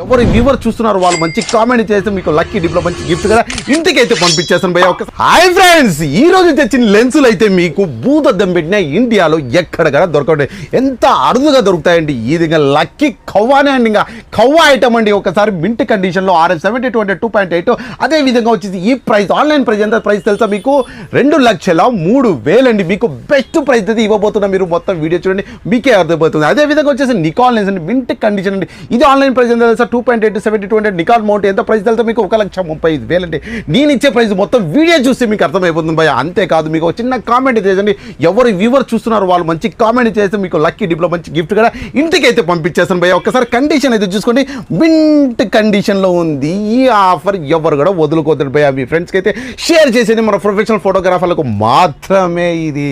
ఎవరు వ్యూవర్ చూస్తున్నారు వాళ్ళు మంచి కామెంట్ చేస్తే మీకు లక్కీ డిప్లో మంచి గిఫ్ట్ కదా? ఇంటికి అయితే పంపించేస్తాను భయ ఒక హాయ్ ఫ్రెండ్స్ ఈ రోజు తెచ్చిన లెన్సులు అయితే మీకు భూతద్దం పెట్టిన ఇండియాలో ఎక్కడ కూడా దొరకదు ఎంత అరుదుగా దొరుకుతాయండి. ఈ విధంగా లక్కీ కవ్వానే అండి ఇంకా. కవ్వా ఐటమ్ అండి. ఒకసారి మింట్ కండిషన్లో ఆర్ఎఫ్ సెవెంటీ టూ అంటే టూ పాయింట్ ఎయిట్. అదే విధంగా వచ్చేసి ఈ ప్రైస్ ఆన్లైన్ ప్రైస్ ఎంత ప్రైస్ తెలుసా మీకు? రెండు లక్షల మూడు వేలండి. మీకు బెస్ట్ ప్రైస్ అయితే ఇవ్వబోతున్నా మీరు మొత్తం వీడియో చూడండి. మీకే అర్థమవుతుంది. అదే విధంగా వచ్చేసి నికాన్ లెన్స్ అండి. మింట్ కండిషన్ అండి. ఇది ఆన్లైన్ ప్రైస్ ఎంత తెలుసా? Two point eight seventy two hundred Nikon mount ఎంత ప్రైస్ తెలుసా మీకు? ఒక లక్ష ముప్పై ఐదు వేలు అంటే నేను ఇచ్చే ప్రైస్ మొత్తం వీడియో చూస్తే మీకు అర్థమైపోతుంది భయ అంతేకాదు మీకు ఒక చిన్న కామెంట్ చేయండి. ఎవరు వ్యూవర్ చూస్తున్నారు వాళ్ళు మంచి కామెంట్ చేస్తే మీకు లక్కీ డిప్లో మంచి గిఫ్ట్ కూడా ఇంటికి అయితే పంపించేస్తాను భయ ఒకసారి కండిషన్ అయితే చూసుకోండి. మింట్ కండిషన్లో ఉంది. ఈ ఆఫర్ ఎవరు కూడా వదులుకోవద్దు భయ మీ ఫ్రెండ్స్కి అయితే షేర్ చేసేది మన ప్రొఫెషనల్ ఫోటోగ్రాఫర్లకు మాత్రమే ఇది.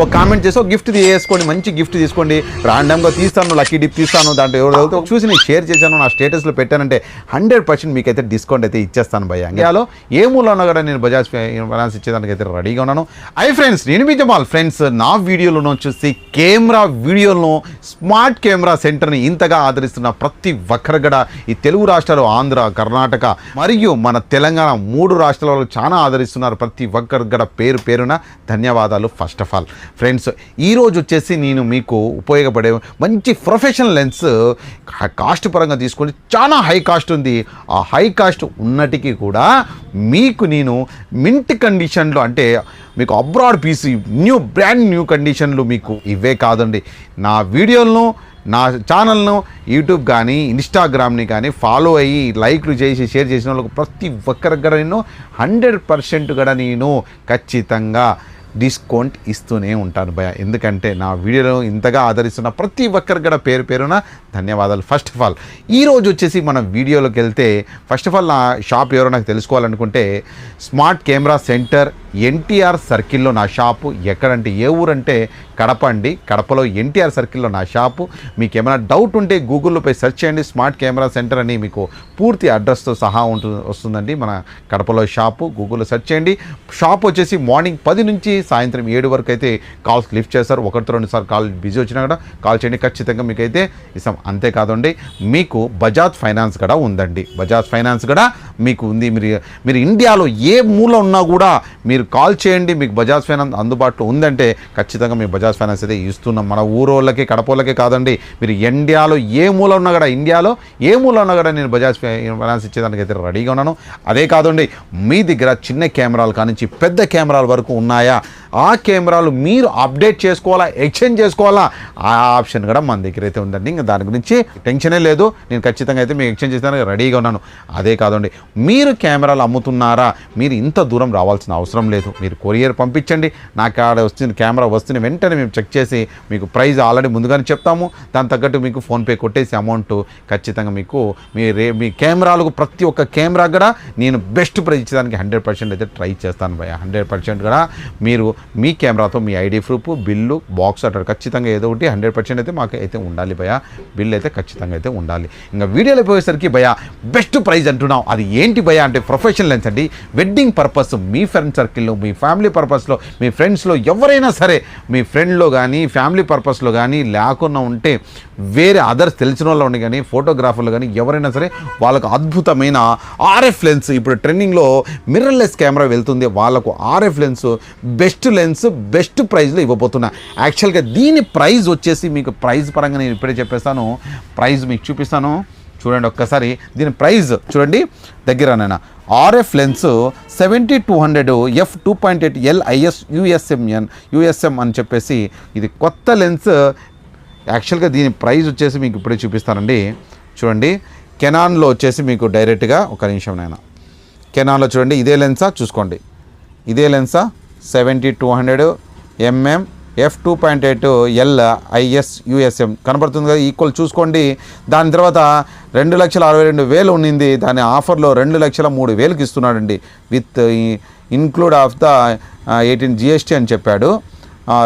ఒక కామెంట్ చేసి ఒక గిఫ్ట్ తీసుకోండి. మంచి గిఫ్ట్ తీసుకోండి. రాండమ్గా తీస్తాను లక్కీ డిప్ తీస్తాను. దాంట్లో ఎవరు చూసి నేను షేర్ చేశాను. నా స్టేటస్లో పెట్టానంటే హండ్రెడ్ పర్సెంట్ మీకు అయితే డిస్కౌంట్ అయితే ఇచ్చేస్తాను భయ్య. ఇండియాలో ఏ మూల ఉన్నా కూడా నేను బజాజ్ ఫైనాన్స్ ఇచ్చేదానికి అయితే రెడీగా ఉన్నాను. ఐ ఫ్రెండ్స్ నేను మీ జమాల్. ఫ్రెండ్స్ నా వీడియోలను చూసి కెమెరా వీడియోలను స్మార్ట్ కెమెరా సెంటర్ని ఇంతగా ఆదరిస్తున్న ప్రతి ఒక్కరు కూడా ఈ తెలుగు రాష్ట్రాలు ఆంధ్ర కర్ణాటక మరియు మన తెలంగాణ మూడు రాష్ట్రాలలో చాలా ఆదరిస్తున్నారు ప్రతి ఒక్కరు కూడా పేరు పేరున ధన్యవాదాలు ఫస్ట్ ఆఫ్ ఆల్ ఫ్రెండ్స్ ఈరోజు వచ్చేసి నేను మీకు ఉపయోగపడే మంచి ప్రొఫెషనల్ లెన్స్ కాస్ట్ పరంగా తీసుకొని చాలా హై కాస్ట్ ఉంది. ఆ హై కాస్ట్ ఉన్నటికీ కూడా మీకు నేను మింట్ కండిషన్లో అంటే మీకు abroad PC new brand new కండిషన్లు మీకు ఇవే కాదండి. నా వీడియోలను నా ఛానల్ను యూట్యూబ్ కానీ ఇన్స్టాగ్రామ్ని కానీ ఫాలో అయ్యి లైక్లు చేసి షేర్ చేసిన వాళ్ళకు ప్రతి ఒక్కరి కూడా నేను హండ్రెడ్ పర్సెంట్ కూడా నేను ఖచ్చితంగా డిస్కౌంట్ ఇస్తూనే ఉంటాను భయ ఎందుకంటే నా వీడియోలో ఇంతగా ఆదరిస్తున్న ప్రతి ఒక్కరికి కూడా పేరు పేరున ధన్యవాదాలు. ఫస్ట్ ఆఫ్ ఆల్ ఈరోజు వచ్చేసి మనం వీడియోలోకి వెళ్తే ఫస్ట్ ఆఫ్ ఆల్ నా షాప్ ఎవరో నాకు తెలుసుకోవాలనుకుంటే స్మార్ట్ కెమెరా సెంటర్ ఎన్టీఆర్ సర్కిల్లో నా షాపు ఎక్కడంటే ఏ ఊరంటే కడప అండి. కడపలో ఎన్టీఆర్ సర్కిల్లో నా షాపు. మీకు ఏమైనా డౌట్ ఉంటే గూగుల్లో పోయి సెర్చ్ చేయండి. స్మార్ట్ కెమెరా సెంటర్ అని మీకు పూర్తి అడ్రస్తో సహా ఉంటు వస్తుందండి మన కడపలో షాపు. గూగుల్లో సెర్చ్ చేయండి. షాప్ వచ్చేసి మార్నింగ్ పది నుంచి సాయంత్రం ఏడు వరకు అయితే కాల్స్ లిఫ్ట్ చేస్తారు. ఒకటితో రెండు సార్లు కాల్ బిజీ వచ్చినా కూడా కాల్ చేయండి. ఖచ్చితంగా మీకు అయితే ఇస్తాం అంతేకాదండి మీకు బజాజ్ ఫైనాన్స్ కూడా ఉందండి. బజాజ్ ఫైనాన్స్ కూడా మీకు ఉంది. మీరు మీరు ఇండియాలో ఏ మూల ఉన్నా కూడా మీరు కాల్ చేయండి మీకు బజాజ్ ఫైనాన్స్ అందుబాటులో ఉందంటే ఖచ్చితంగా మేము బజాజ్ ఫైనాన్స్ అయితే ఇస్తున్నాం. మన ఊరోళ్ళకి కడపోళ్ళకి కాదండి. మీరు ఇండియాలో ఏ మూల ఉన్నా కూడా ఇండియాలో ఏ మూల ఉన్నా కూడా నేను బజాజ్ ఫైనాన్స్ ఇచ్చేదానికి అయితే రెడీగా ఉన్నాను. అదే కాదండి మీ దగ్గర చిన్న కెమెరాలు కానించి పెద్ద కెమెరాల వరకు ఉన్నాయా? ఆ కెమెరాలు మీరు అప్డేట్ చేసుకోవాలా ఎక్స్చేంజ్ చేసుకోవాలా? ఆ ఆప్షన్ కూడా మన దగ్గర అయితే ఉందండి. ఇంకా దాని గురించి టెన్షనే లేదు. నేను ఖచ్చితంగా అయితే మీకు ఎక్స్చేంజ్ చేసేదానికి రెడీగా ఉన్నాను. అదే కాదండి మీరు కెమెరాలు అమ్ముతున్నారా? మీరు ఇంత దూరం రావాల్సిన అవసరం లేదు. మీరు కొరియర్ పంపించండి. నాకు ఆడ వస్తుంది కెమెరా వస్తుంది వెంటనే మేము చెక్ చేసి మీకు ప్రైస్ ఆల్రెడీ ముందుగానే చెప్తాము. దాని తగ్గట్టు మీకు ఫోన్పే కొట్టేసి అమౌంట్ ఖచ్చితంగా మీకు మీ రే మీ కెమెరాలకు ప్రతి ఒక్క కెమెరా కూడా నేను బెస్ట్ ప్రైస్ ఇచ్చేదానికి హండ్రెడ్ పర్సెంట్ అయితే ట్రై చేస్తాను భయ హండ్రెడ్ పర్సెంట్ కూడా మీరు మీ కెమెరాతో మీ ఐడి ప్రూఫ్ బిల్లు బాక్స్ అంటారు ఖచ్చితంగా ఏదో ఒకటి హండ్రెడ్ పర్సెంట్ అయితే మాకు అయితే ఉండాలి భయ బిల్ అయితే ఖచ్చితంగా అయితే ఉండాలి. ఇంకా వీడియోలో పోయేసరికి భయ బెస్ట్ ప్రైజ్ అంటున్నాం. అది ఏంటి భయ అంటే ప్రొఫెషనల్ లెన్స్ అండి. వెడ్డింగ్ పర్పస్ మీ ఫ్రెండ్ సర్కిల్లో మీ ఫ్యామిలీ పర్పస్లో మీ ఫ్రెండ్స్లో ఎవరైనా సరే మీ ఫ్రెండ్లో కానీ ఫ్యామిలీ పర్పస్లో కానీ లేకుండా ఉంటే వేరే అదర్స్ తెలిసిన వాళ్ళు ఉండి కానీ ఫోటోగ్రాఫర్లు కానీ ఎవరైనా సరే వాళ్ళకు అద్భుతమైన ఆర్ఎఫ్ లెన్స్. ఇప్పుడు ట్రెండింగ్లో మిర్రర్లెస్ కెమెరా వెళ్తుంది. వాళ్ళకు RF lens best lens best ప్రైజ్లో ఇవ్వబోతున్నా. యాక్చువల్గా దీని ప్రైజ్ వచ్చేసి మీకు ప్రైజ్ పరంగా నేను ఇప్పుడే చెప్పేస్తాను. ప్రైజ్ మీకు చూపిస్తాను. చూడండి ఒక్కసారి. దీని ప్రైజ్ చూడండి. దగ్గర నేను RF lens seventy two hundred F two point eight L IS USMN USM అని చెప్పేసి ఇది కొత్త లెన్స్ యాక్చువల్గా దీని ప్రైజ్ వచ్చేసి మీకు ఇప్పుడే చూపిస్తానండి. చూడండి. కెనాన్లో వచ్చేసి మీకు డైరెక్ట్గా ఒక నిమిషం నేను కెనాన్లో చూడండి. ఇదే లెన్సా చూసుకోండి. ఇదే లెన్సా seventy two hundred mm F two point eight L IS USM. కనబడుతుంది కదా ఈక్వల్ చూసుకోండి. దాని తర్వాత రెండు లక్షల అరవై రెండు వేలు ఉన్నింది. దాని ఆఫర్లో రెండు లక్షల మూడు వేలకు ఇస్తున్నాడండి. With include of the eighteen GST అని చెప్పాడు.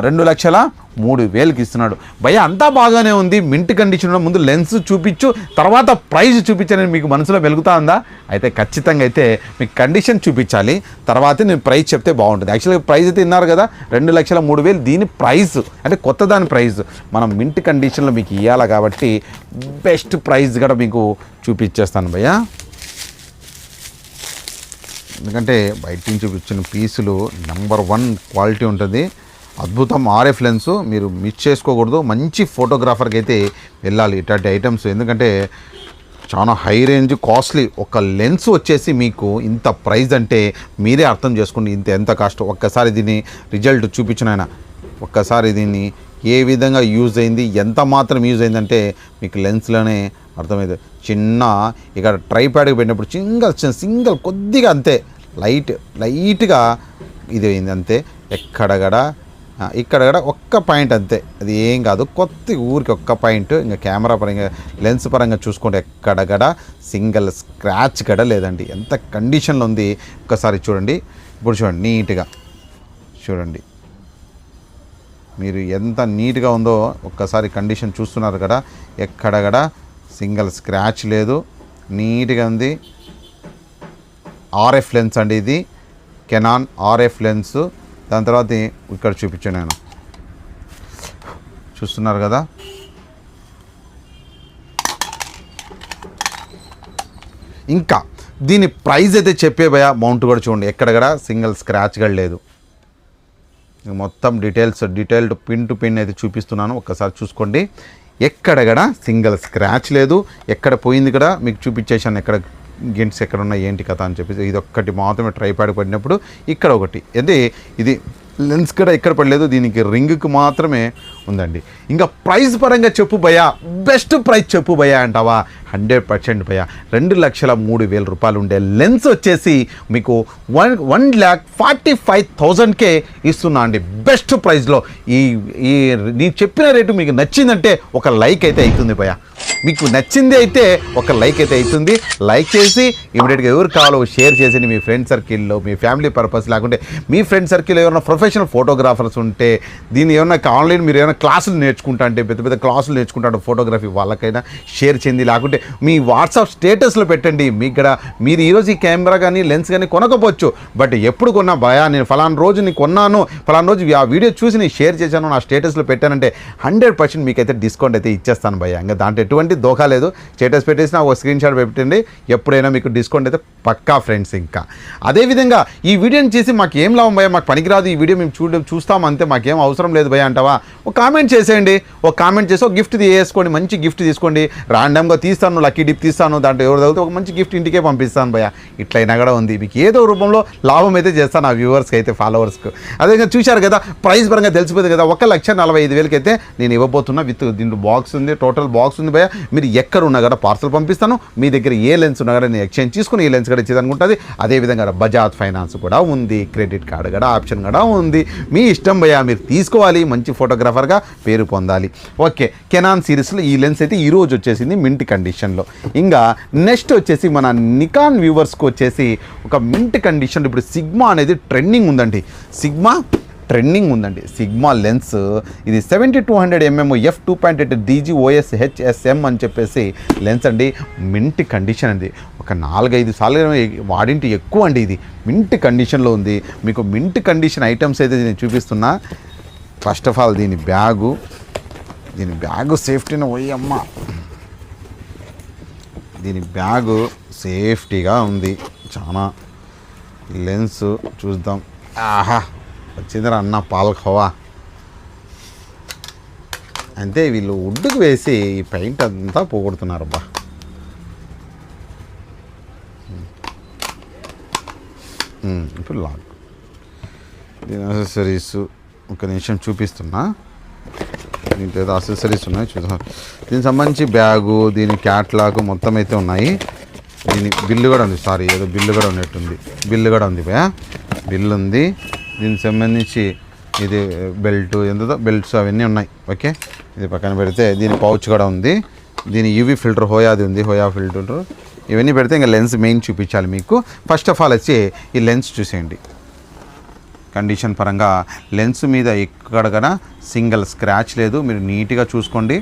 రెండు లక్షల మూడు వేలకి ఇస్తున్నాడు. భయ అంతా బాగానే ఉంది. మింట్ కండిషన్ ముందు లెన్స్ చూపించు. తర్వాత ప్రైజ్ చూపించాలని మీకు మనసులో వెలుగుతా ఉందా? అయితే ఖచ్చితంగా అయితే మీకు కండిషన్ చూపించాలి. తర్వాతే నేను ప్రైజ్ చెప్తే బాగుంటుంది. యాక్చువల్గా ప్రైజ్ అయితే ఇన్నారు కదా. రెండు లక్షల మూడు వేలు దీని ప్రైస్ అంటే కొత్త దాని ప్రైజ్. మనం మింట్ కండిషన్లో మీకు ఇవ్వాలి కాబట్టి బెస్ట్ ప్రైజ్ కూడా మీకు చూపించేస్తాను భయ్యా. ఎందుకంటే బయట నుంచి వచ్చిన పీసులు నెంబర్ వన్ క్వాలిటీ ఉంటుంది. అద్భుతం ఆర్ఎఫ్ లెన్స్. మీరు మిస్ చేసుకోకూడదు. మంచి ఫోటోగ్రాఫర్కి అయితే వెళ్ళాలి ఇట్లాంటి ఐటమ్స్. ఎందుకంటే చాలా హై రేంజ్ కాస్ట్లీ ఒక లెన్స్ వచ్చేసి మీకు ఇంత ప్రైజ్ అంటే మీరే అర్థం చేసుకోండి. ఇంత ఎంత కాస్ట్. ఒక్కసారి దీని రిజల్ట్ చూపించిన ఆయన. ఒక్కసారి దీన్ని ఏ విధంగా యూజ్ అయింది ఎంత మాత్రం యూజ్ అయిందంటే మీకు లెన్స్లోనే అర్థమైంది. చిన్న ఇక్కడ ట్రైప్యాడ్కి పెట్టినప్పుడు సింగల్ సింగల్ కొద్దిగా అంతే. లైట్ లైట్గా ఇది అయింది అంతే. ఎక్కడగడ ఇక్కడ కూడా ఒక్క పాయింట్ అంతే. అది ఏం కాదు కొత్త ఊరికి ఒక్క పాయింట్. ఇంకా కెమెరా పరంగా లెన్స్ పరంగా చూసుకుంటే ఎక్కడ కూడా సింగిల్ స్క్రాచ్ గడ లేదండి. ఎంత కండిషన్లో ఉంది ఒక్కసారి చూడండి. ఇప్పుడు చూడండి నీట్గా. చూడండి. మీరు ఎంత నీట్గా ఉందో ఒక్కసారి కండిషన్ చూస్తున్నారు కదా. కూడా సింగిల్ స్క్రాచ్ లేదు. నీట్గా ఉంది. ఆర్ఎఫ్ లెన్స్ అండి ఇది. Canon RF lens. దాని తర్వాత ఇక్కడ చూపించాను నేను. చూస్తున్నారు కదా? ఇంకా దీని ప్రైజ్ అయితే చెప్పే భయ మౌంట్ కూడా చూడండి. ఎక్కడ కూడా సింగిల్ స్క్రాచ్ కూడా లేదు. మొత్తం details detailed pin to pin అయితే చూపిస్తున్నాను. ఒక్కసారి చూసుకోండి. ఎక్కడ కూడా సింగిల్ స్క్రాచ్ లేదు. ఎక్కడ పోయింది కూడా మీకు చూపించేశాను ఎక్కడ గింట్స్ ఎక్కడ ఉన్నాయి ఏంటి కథ అని చెప్పేసి ఇది ఒక్కటి మాత్రమే ట్రైపాడ్ పడినప్పుడు ఇక్కడ ఒకటి. అంటే ఇది లెన్స్ కూడా ఎక్కడ పడలేదు దీనికి రింగ్కి మాత్రమే ఉందండి. ఇంకా ప్రైస్ పరంగా చెప్పు భయా బెస్ట్ ప్రైస్ చెప్పు భయా అంటావా? హండ్రెడ్ పర్సెంట్ భయా రెండు లక్షల మూడు వేల రూపాయలు ఉండే లెన్స్ వచ్చేసి మీకు one one lakh forty five థౌజండ్కే ఇస్తున్నా అండి. బెస్ట్ ప్రైస్లో ఈ ఈ నేను చెప్పిన రేటు మీకు నచ్చిందంటే ఒక లైక్ అయితే అవుతుంది భయా మీకు నచ్చింది అయితే ఒక లైక్ అయితే అవుతుంది. లైక్ చేసి ఇమీడియట్గా ఎవరు కావాలో షేర్ చేసి మీ ఫ్రెండ్ సర్కిల్లో మీ ఫ్యామిలీ పర్పస్ లేకుంటే. మీ ఫ్రెండ్ సర్కిల్లో ఏమైనా ప్రొఫెషనల్ ఫోటోగ్రాఫర్స్ ఉంటే దీన్ని ఏమైనా ఆన్లైన్ మీరు ఏమైనా క్లాసులు నేర్చుకుంటా అంటే పెద్ద పెద్ద క్లాసులు నేర్చుకుంటాడు ఫోటోగ్రఫీ వాళ్ళకైనా షేర్ చేయండి. లేకుంటే మీ వాట్సాప్ స్టేటస్లో పెట్టండి. మీకు ఇక్కడ మీరు ఈరోజు ఈ కెమెరా కానీ లెన్స్ కానీ కొనకపోవచ్చు. బట్ ఎప్పుడు కొన్నా భయా నేను ఫలానా రోజు నేను కొన్నాను ఫలానా రోజు ఆ వీడియో చూసి నేను షేర్ చేశాను నా స్టేటస్లో పెట్టానంటే హండ్రెడ్ పర్సెంట్ మీకైతే డిస్కౌంట్ అయితే ఇచ్చేస్తాను భయ్య ఇంకా దాంట్లో ఎటువంటి దోఖా లేదు. స్టేటస్ పెట్టేసి నాకు ఒక స్క్రీన్ షాట్ పెట్టండి. ఎప్పుడైనా మీకు డిస్కౌంట్ అయితే పక్కా ఫ్రెండ్స్ ఇంకా. అదేవిధంగా ఈ వీడియోని చేసి మాకు ఏం లాభం భయ మాకు పనికిరాదు ఈ వీడియో మేము చూడ చూస్తాం అంతే మాకేం అవసరం లేదు భయ అంటావా? ఒక కామెంట్ చేసేయండి. ఒక కామెంట్ చేసి ఒక గిఫ్ట్ వేసుకోండి మంచి గిఫ్ట్ తీసుకోండి. ర్యాండమ్గా తీస్తాను లక్కీ డిప్ తీస్తాను దాంట్లో ఎవరు తగిలితే ఒక మంచి గిఫ్ట్ ఇంటికే పంపిస్తాను భయ ఇట్లయినా కూడా ఉంది. మీకు ఏదో రూపంలో లాభం అయితే చేస్తాను ఆ వ్యూవర్స్కి అయితే ఫాలోవర్స్కి. అదే చూశారు కదా ప్రైస్ పరంగా తెలిసిపోతుంది కదా ఒక లక్ష నలభై ఐదు వేలకి అయితే నేను ఇవ్వబోతున్నా విత్ దీంట్లో బాక్స్ ఉంది టోటల్ బాక్స్ ఉంది భయ మీరు ఎక్కడ ఉన్నా కూడా పార్సల్ పంపిస్తాను. మీ దగ్గర ఏ లెన్స్ ఉన్నా కూడా నేను ఎక్స్చేంజ్ చేసుకుని ఏ లెన్స్ కూడా ఇచ్చేదనుకుంటుంది. అదేవిధంగా బజాజ్ ఫైనాన్స్ కూడా ఉంది. క్రెడిట్ కార్డు కూడా ఆప్షన్ కూడా ఉంది. మీ ఇష్టం భయ మీరు తీసుకోవాలి. మంచి ఫోటోగ్రాఫర్గా పేరు పొందాలి. ఓకే కెనాన్ సిరీస్లో ఈ లెన్స్ అయితే ఈరోజు వచ్చేసింది మింట్ కండిషన్లో. ఇంకా నెక్స్ట్ వచ్చేసి మన నికాన్ వ్యూవర్స్కి వచ్చేసి ఒక మింట్ కండిషన్ ఇప్పుడు సిగ్మా అనేది ట్రెండింగ్ ఉందండి. సిగ్మా ట్రెండింగ్ ఉందండి. Sigma lens. ఇది seventy two hundred mm F two point eight DG OS HSM అని చెప్పేసి లెన్స్ అండి. మింట్ కండిషన్ అండి. ఒక నాలుగైదు సార్లు వాడింటి ఎక్కువ అండి ఇది. మింట్ కండిషన్లో ఉంది. మీకు మింట్ కండిషన్ ఐటమ్స్ అయితే నేను చూపిస్తున్నా. ఫస్ట్ ఆఫ్ ఆల్ దీని బ్యాగు. దీని బ్యాగు సేఫ్టీని పోయమ్మ దీని బ్యాగు సేఫ్టీగా ఉంది. చాలా లెన్స్ చూద్దాం. ఆహా! వచ్చిందిరా అన్న పాలకోవా అంతే వీళ్ళు ఉడ్డుకు వేసి ఈ పెయింట్ అంతా పోగొడుతున్నారు అబ్బా. ఇప్పుడు లాక్ దీని అసెసరీస్ ఒక నిమిషం చూపిస్తున్నా. దీంట్లో ఏదో అసెసరీస్ ఉన్నాయి చూద్దాం. దీనికి సంబంధించి బ్యాగు దీని క్యాట్లాగ్ మొత్తం అయితే ఉన్నాయి. దీని బిల్లు కూడా ఉంది. సారీ ఏదో బిల్లు కూడా ఉన్నట్టుంది. బిల్లు కూడా ఉంది భయ బిల్లు ఉంది. దీనికి సంబంధించి ఇది బెల్ట్ ఎంతో బెల్ట్స్ అవన్నీ ఉన్నాయి. ఓకే? ఇది పక్కన పెడితే దీని పౌచ్ కూడా ఉంది. దీని యూవీ ఫిల్టర్ హోయాది ఉంది. Hoya filter. ఇవన్నీ పెడితే ఇంకా లెన్స్ మెయిన్ చూపించాలి మీకు. ఫస్ట్ ఆఫ్ ఆల్ వచ్చి ఈ లెన్స్ చూసేయండి. కండిషన్ పరంగా లెన్స్ మీద ఎక్కడ కూడా సింగిల్ స్క్రాచ్ లేదు. మీరు నీట్గా చూసుకోండి.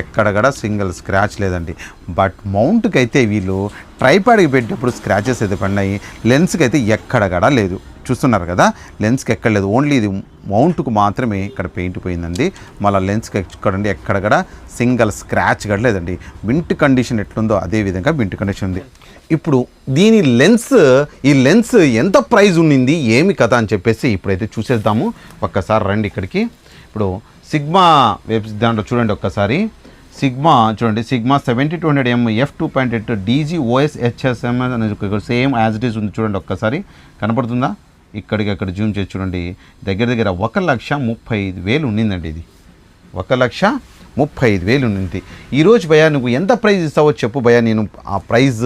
ఎక్కడ కూడా సింగిల్ స్క్రాచ్ లేదండి. బట్ మౌంట్కి అయితే వీళ్ళు ట్రైపాడ్కి పెట్టేటప్పుడు స్క్రాచెస్ అయితే పడినాయి. లెన్స్కి అయితే ఎక్కడ కూడా లేదు. చూస్తున్నారు కదా లెన్స్కి ఎక్కడ లేదు. ఓన్లీ ఇది మౌంట్కు మాత్రమే ఇక్కడ పెయింట్ పోయిందండి. మళ్ళీ లెన్స్కి ఎక్కడండి? ఎక్కడ కూడా సింగల్ స్క్రాచ్ కూడా లేదండి. వింట్ కండిషన్ ఎట్లుందో అదే విధంగా వింట్ కండిషన్ ఉంది. ఇప్పుడు దీని లెన్స్ ఈ లెన్స్ ఎంత ప్రైజ్ ఉండింది ఏమి కథ అని చెప్పేసి ఇప్పుడైతే చూసేద్దాము. ఒక్కసారి రండి ఇక్కడికి. ఇప్పుడు సిగ్మా వెబ్ దాంట్లో చూడండి ఒక్కసారి. సిగ్మా చూడండి. Sigma seventy two hundred M F two point eight DG OS HSMS అనేది సేమ్ యాజ్ ఇట్ ఈస్ ఉంది. చూడండి ఒక్కసారి. కనపడుతుందా? ఇక్కడికి అక్కడ జూమ్ చేసి చూడండి. దగ్గర దగ్గర ఒక లక్ష ముప్పై ఐదు వేలు ఉండిందండి ఇది. ఒక లక్ష ముప్పై ఐదు వేలు ఉంది ఈరోజు భయా నువ్వు ఎంత ప్రైజ్ ఇస్తావో చెప్పు భయా నేను ఆ ప్రైజ్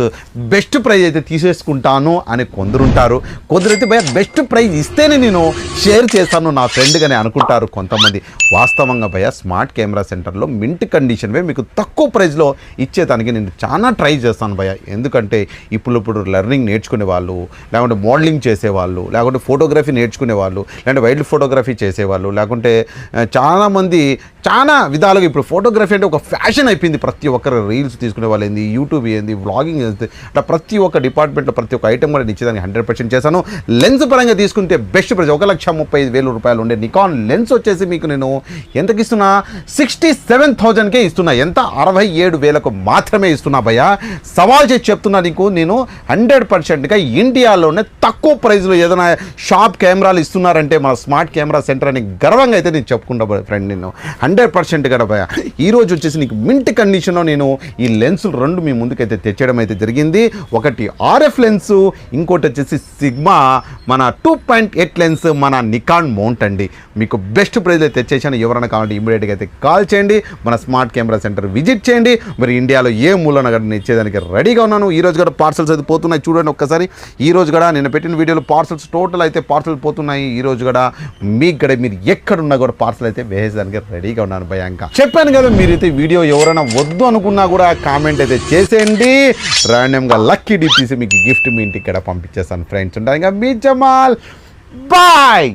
బెస్ట్ ప్రైజ్ అయితే తీసేసుకుంటాను అని కొందరుంటారు. కొందరైతే భయ బెస్ట్ ప్రైజ్ ఇస్తేనే నేను షేర్ చేస్తాను నా ఫ్రెండ్గానే అనుకుంటారు కొంతమంది. వాస్తవంగా భయ స్మార్ట్ కెమెరా సెంటర్లో మింట్ కండిషన్వే మీకు తక్కువ ప్రైజ్లో ఇచ్చేదానికి నేను చాలా ట్రై చేస్తాను భయ ఎందుకంటే ఇప్పుడు ఇప్పుడు లెర్నింగ్ నేర్చుకునే వాళ్ళు లేకుంటే మోడలింగ్ చేసేవాళ్ళు లేకుంటే ఫోటోగ్రఫీ నేర్చుకునే వాళ్ళు లేకుంటే వైల్డ్ ఫోటోగ్రఫీ చేసేవాళ్ళు లేకుంటే చాలామంది చాలా విధాలుగా ఇప్పుడు ఫోటోగ్రఫీ అంటే ఒక ఫ్యాషన్ అయిపోయింది. ప్రతి ఒక్కరు రీల్స్ తీసుకునే వాళ్ళు ఏంది యూట్యూబ్ ఏంది వ్లాగింగ్ ఏంది. అట్లా ప్రతి ఒక్క డిపార్ట్మెంట్లో ప్రతి ఒక్క ఐటమ్ కూడా నేను హండ్రెడ్ పర్సెంట్ చేశాను. లెన్స్ పరంగా తీసుకుంటే బెస్ట్ ప్రైజ్. ఒక లక్ష ముప్పై ఐదు వేల రూపాయలు ఉండే నికాన్ లెన్స్ వచ్చేసి మీకు నేను ఎంతకి ఇస్తున్నా సిక్స్టీ సెవెన్ థౌజండ్కే ఇస్తున్నా. ఎంత? అరవై ఏడు వేలకు మాత్రమే ఇస్తున్నా భయ్య. సవాల్ చేసి చెప్తున్నా నీకు. నేను హండ్రెడ్ పర్సెంట్గా ఇండియాలోనే తక్కువ ప్రైస్లో ఏదైనా షాప్ కెమెరాలు ఇస్తున్నారంటే మన స్మార్ట్ కెమెరా సెంటర్ అని గర్వంగా అయితే నేను చెప్పుకుంటా ఫ్రెండ్ నేను హండ్రెడ్ పర్సెంట్ కదా భయ ఈ రోజు వచ్చేసి నీకు మింట్ కండిషన్లో నేను ఈ లెన్సులు రెండు మీ ముందుకైతే తెచ్చడం అయితే జరిగింది. ఒకటి ఆర్ఎఫ్ లెన్స్ ఇంకోటి వచ్చేసి సిగ్మా మన టూ పాయింట్ ఎయిట్ లెన్స్ మన నికాన్ మౌంట్ అండి. మీకు బెస్ట్ ప్రైజ్లో తెచ్చేసాను. ఎవరైనా కావాలంటే ఇమీడియట్గా అయితే కాల్ చేయండి. మన స్మార్ట్ కెమెరా సెంటర్ విజిట్ చేయండి. మరి ఇండియాలో ఏ మూలన కూడా నేను ఇచ్చేదానికి రెడీగా ఉన్నాను. ఈ రోజు కూడా పార్సల్స్ అయితే పోతున్నాయి. చూడండి ఒక్కసారి. ఈ రోజు కూడా నేను పెట్టిన వీడియోలో పార్సల్స్ టోటల్ అయితే పార్సల్ పోతున్నాయి. ఈ రోజు కూడా మీకు కూడా మీరు ఎక్కడున్నా కూడా పార్సల్ అయితే వేసేదానికి రెడీగా ఉన్నాను భయాంక. చెప్పాను కదా మీరైతే వీడియో ఎవరైనా వద్దు అనుకున్నా కూడా కామెంట్ అయితే చేసేయండి. ర్యాండమ్గా లక్కీ డిప్ మీకు గిఫ్ట్ మీ ఇంటికి ఇక్కడ పంపించేస్తాను ఫ్రెండ్స్ ఉంటాను ఇంకా మీ జమాల్ బాయ్